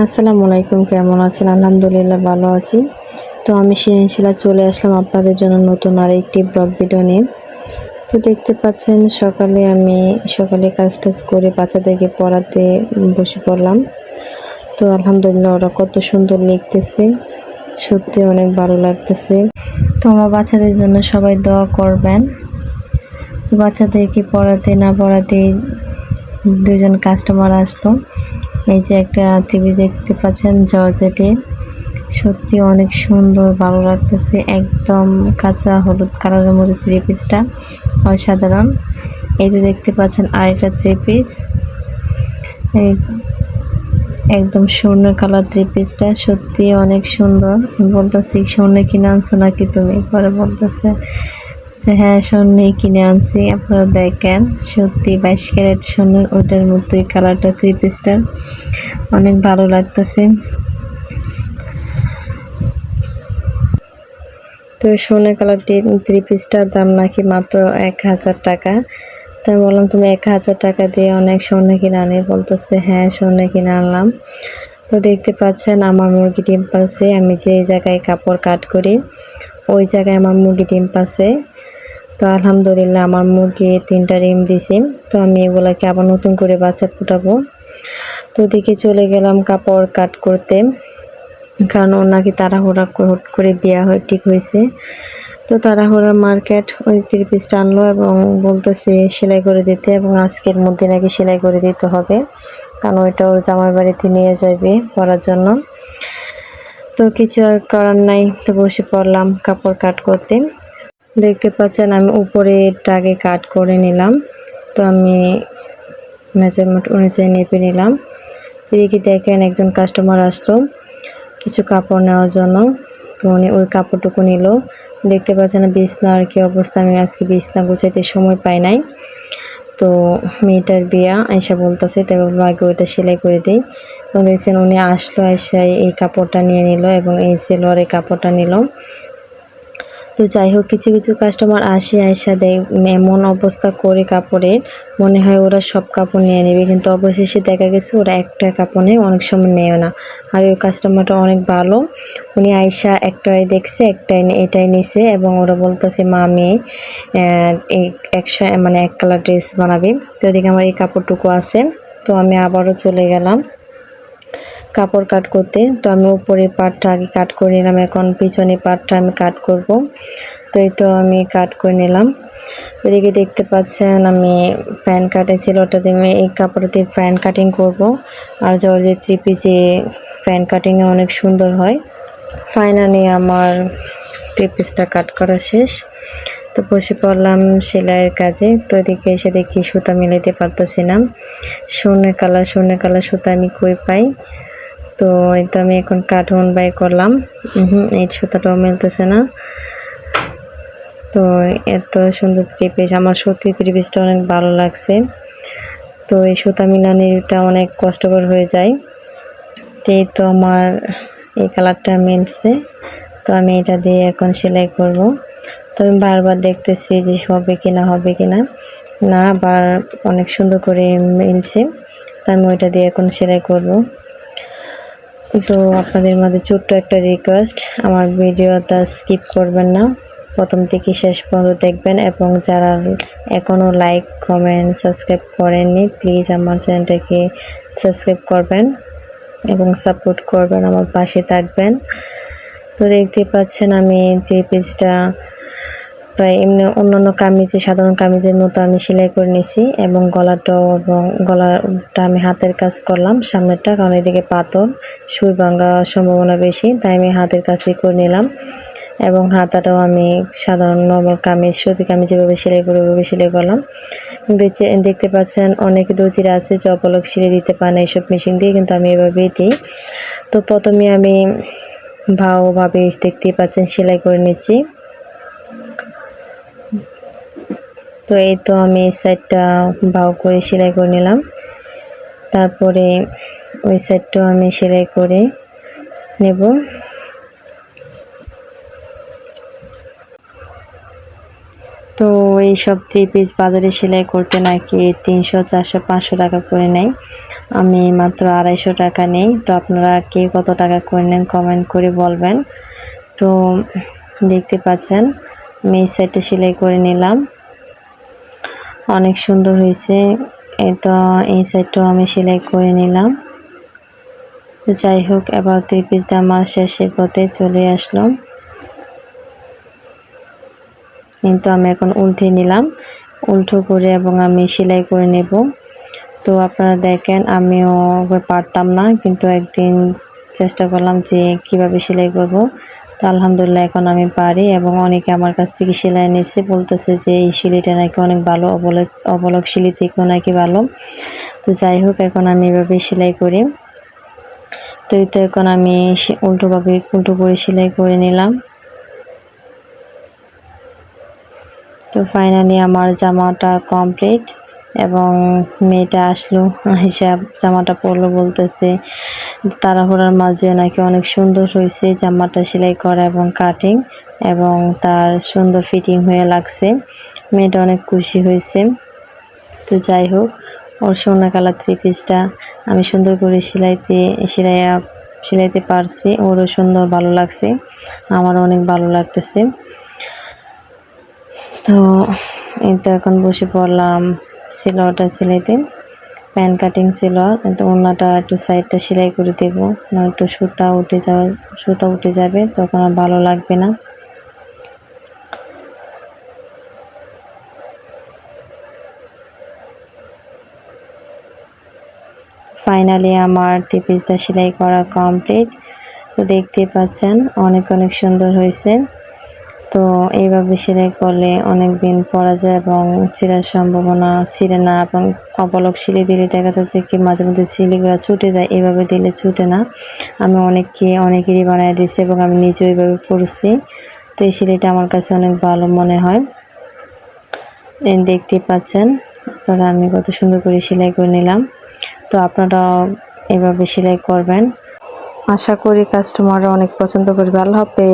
আসসালামু আলাইকুম, কেমন আছেন? আলহামদুলিল্লাহ ভালো আছি। তো আমি শিরিনশিলা চলে আসলাম আপনাদের জন্য নতুন আর একটি ব্লগ ভিডিও নিয়ে। তো দেখতে পাচ্ছেন, সকালে আমি সকালে কাজ টাজ করে বাচ্চাদেরকে পড়াতে বসে পড়লাম। তো আলহামদুলিল্লাহ ওরা কত সুন্দর লিখতেছে। সত্যি অনেক ভালো লাগতেছে। তো আমার বাচ্চাদের জন্য সবাই দোয়া করবেন। বাচ্চাদেরকে পড়াতে না পড়াতে দুজন কাস্টমার আসলো। এই যে একটা টিভি দেখতে পাচ্ছেন, জর্জেটে। সত্যি অনেক সুন্দর, ভালো লাগতেছে। একদম কাঁচা হলুদ কালারের মধ্যে থ্রি পিসটা অসাধারণ। এই যে দেখতে পাচ্ছেন আরেকটা থ্রি পিস একদম স্বর্ণ কালার থ্রি পিসটা সত্যি অনেক সুন্দর। বলতেছি, স্বর্ণ কিনে আনছো নাকি তুমি? পরে বলতেছে। যে হ্যাঁ স্বর্ণে কিনে আনছি। আপনারা দেখেন, সত্যি বাইশ ক্যারেট স্বর্ণের ওইটার মধ্যে কালারটা থ্রি পিসটার অনেক ভালো লাগতেছে। তো সোনা কালারটি থ্রি পিসটার দাম নাকি মাত্র এক হাজার টাকা। তো আমি বললাম, তুমি এক হাজার টাকা দিয়ে অনেক স্বর্ণ কিনে আনি। বলতেছে হ্যাঁ স্বর্ণ কিনে আনলাম। তো দেখতে পাচ্ছেন, আমার মুরগি ডিম পাশে আমি যে জায়গায় কাপড় কাট করি, ওই জায়গায় আমার মুরগি ডিম পাশে তো আলহামদুলিল্লাহ আমার মুরগি তিনটা ডিম দিছে। তো আমি এগুলাকে আবার নতুন করে বাচ্চা ফুটাবো। তো ওদিকে চলে গেলাম কাপড় কাট করতে। কারণ ওর নাকি তাড়াহুড়া হুট করে বিয়া হয়ে, ঠিক হয়েছে। তো তাড়াহুড়া মার্কেট ওই থ্রি পিসটা আনলো এবং বলতেছে সেলাই করে দিতে এবং আজকের মধ্যে নাকি সেলাই করে দিতে হবে। কারণ ওইটা ওর জামাই বাড়িতে নিয়ে যাবে পরার জন্য। তো কিছু আর করার নাই, তো বসে পড়লাম কাপড় কাট করতে। দেখতে পাচ্ছেন, আমি উপরে টাগে কাট করে নিলাম। তো আমি মেজারমেন্ট অনুযায়ী নেপে নিলাম। এদিকে দেখেন একজন কাস্টমার আসলো কিছু কাপড় নেওয়ার জন্য। তো উনি ওই কাপড়টুকু নিল। দেখতে পাচ্ছেন বিছনা আর কি অবস্থা, আমি আজকে বিছনা গুছাইতে সময় পাই নাই। তো মেয়েটার বিয়া আয়সা বলতেছে তাই আগে ওইটা সেলাই করে দিই। তো দেখছেন উনি আসলো আয়সায় এই কাপড়টা নিয়ে নিল এবং এই সেলোয়ারের কাপড়টা নিল। তো যাই হোক, কিছু কিছু কাস্টমার আসে আয়সা দেয় এমন অবস্থা করে কাপড়ের মনে হয় ওরা সব কাপড় নিয়ে নেবে, কিন্তু অবশেষে দেখা গেছে ওরা একটা কাপড় নেয় অনেক সময় নেয় না। আর ওই কাস্টমারটা অনেক ভালো। উনি আয়সা একটাই দেখছে, একটাই এটাই নিছে এবং ওরা বলতেছে মা আমি একশো মানে এক কালার ড্রেস বানাবে। তো এদিকে আমার এই কাপড়টুকু আছে। তো আমি আবারও চলে গেলাম। কাপড় কাট করতে। তো আমি উপরে পাটটা আগে কাট করে নিলাম, এখন পিছনে পাটটা আমি কাট করব। তো এই তো আমি কাট করে নিলাম। এদিকে দেখতে পাচ্ছেন আমি প্যান কাটেছিল ওটাতে আমি এই কাপড় দিয়ে প্যান কাটিং করব। আর জর্জের থ্রি পিসে প্যান কাটিংয়ে অনেক সুন্দর হয়। ফাইনালি আমার থ্রি পিসটা কাট করা শেষ। তো বসে পড়লাম সেলাইয়ের কাজে। তো এদিকে এসে দেখি সুতা মিলাইতে পারতেছি না। সোনে কালার সোনে কালার সুতা আমি কই পাই? তো এই তো আমি এখন কার্টুন বাই করলাম। হুম এই সুতাটাও মেলতেছে না। তো এত সুন্দর ত্রিপিস আমার সত্যি ত্রিপিসটা অনেক ভালো লাগছে। তো এই সুতা মিলানিটা অনেক কষ্টকর হয়ে যায়। তো এই তো আমার এই কালারটা মিলছে। তো আমি এটা দিয়ে এখন সেলাই করব। তো আমি বারবার দেখতেছি যে হবে কি না হবে কি না না আবার অনেক সুন্দর করে মিলছে। তো আমি ওইটা দিয়ে এখন সেলাই করব। তো আপনাদের মধ্যে ছোট্ট একটা রিকোয়েস্ট আমার ভিডিওটা স্কিপ করবেন না। প্রথম থেকে শেষ পর্যন্ত দেখবেন এবং যারা এখনও লাইক কমেন্ট সাবস্ক্রাইব করেননি প্লিজ আমার চ্যানেলটাকে সাবস্ক্রাইব করবেন এবং সাপোর্ট করবেন, আমার পাশে থাকবেন। তো দেখতে পাচ্ছেন আমি থ্রি পিসটা প্রায় এমনি অন্যান্য কামিজে, সাধারণ কামিজের মতো আমি সেলাই করে নিছি এবং গলাটাও এবং গলাটা আমি হাতের কাজ করলাম সামনেরটা, কারণ এদিকে পাতল সুই ভাঙার সম্ভাবনা বেশি, তাই আমি হাতের কাজই করে নিলাম। এবং হাতাটাও আমি সাধারণ নর্মাল কামিজ, সুতি কামিজ যেভাবে সেলাই করে ওইভাবে সেলাই করলাম। দেখতে দেখতে পাচ্ছেন, অনেক দর্জিরা আছে যে অপলক সিঁড়ি দিতে পারে না এইসব মেশিন দিয়ে, কিন্তু আমি এভাবেই দিই। তো প্রথমে আমি ভাওভাবে দেখতেই পাচ্ছেন সেলাই করে নিচ্ছি। তো এই তো আমি এই সাইডটা বাউ করে সেলাই করে নিলাম। তারপরে ওই সাইডটাও আমি সেলাই করে নেব। তো এই সব থ্রি পিস বাজারে সেলাই করতে নাকি তিনশো, চারশো, পাঁচশো টাকা করে নেয়। আমি মাত্র আড়াইশো টাকা নেই। তো আপনারা কে কত টাকা করে নেন কমেন্ট করে বলবেন। তো দেখতে পাচ্ছেন, আমি এই সাইডটা সেলাই করে নিলাম। অনেক সুন্দর হয়েছে। তো, এই সাইডটাও আমি সেলাই করে নিলাম। যাই হোক, এবার থ্রি পিসটা আমার শেষের পথে চলে আসলো কিন্তু আমি এখন উল্টে নিলাম। উল্টো করে এবং আমি সেলাই করে নেব। তো আপনারা দেখেন, আমিও পারতাম না, কিন্তু একদিন চেষ্টা করলাম যে কীভাবে সেলাই করব। তো আলহামদুলিল্লাহ, এখন আমি পারি এবং অনেকে আমার কাছ থেকে সেলাই নিয়েছে বলতেছে যে এই শিলিটা নাকি অনেক ভালো, অবলক অবলক শিলি থেকেও নাকি ভালো। তো যাই হোক, এখন আমি এভাবে সেলাই করি। তো এই তো এখন আমি উল্টোভাবে, উল্টো করে সেলাই করে নিলাম। তো ফাইনালি আমার জামাটা কমপ্লিট এবং মেয়েটা আসলো হিসাব জামাটা পরলো বলতেছে, তাড়াহুড়ার মাঝেও নাকি অনেক সুন্দর হয়েছে, জামাটা সেলাই করা এবং কাটিং এবং তার সুন্দর ফিটিং হয়ে লাগছে। মেয়েটা অনেক খুশি হয়েছে। তো যাই হোক, ওর সোনা কালার থ্রি পিসটা আমি সুন্দর করে সেলাইতে, সেলাইয়া, সেলাইতে পারছি। ওরও সুন্দর ভালো লাগছে। আমারও অনেক ভালো লাগতেছে। তো এই তো এখন বসে পড়লাম। সিলোয়ারটা সেলাইতে প্যান কাটিং সিলোয়ার তো ওনাটা একটু সাইডটা সেলাই করে দেব নয়তো সুতা উঠে যাওয়া সুতা উঠে যাবে তখন আর ভালো লাগবে না। ফাইনালি আমার টিপিসটা সেলাই করা কমপ্লিট তো দেখতে পাচ্ছেন, অনেক অনেক সুন্দর হয়েছে। তো এইভাবে সেলাই করলে অনেক দিন পরা যায় এবং ছিঁড়ার সম্ভাবনা ছিঁড়ে না এবং অপলক সিলি দিলে দেখা যাচ্ছে কি মাঝে মধ্যে সিলিগুলো ছুটে যায়। এইভাবে দিলে ছুটে না। আমি অনেককে, অনেকেরই বানিয়ে দিয়েছি এবং আমি নিজেও এইভাবে পড়ছি তো এই সিলিটা আমার কাছে অনেক ভালো মনে হয়। দেখতে পাচ্ছেন, আপনারা আমি কত সুন্দর করে সেলাই করে নিলাম। তো আপনারা এভাবে সেলাই করবেন। আশা করি কাস্টমাররা অনেক পছন্দ করবে। আল্লাহ হাফেজ।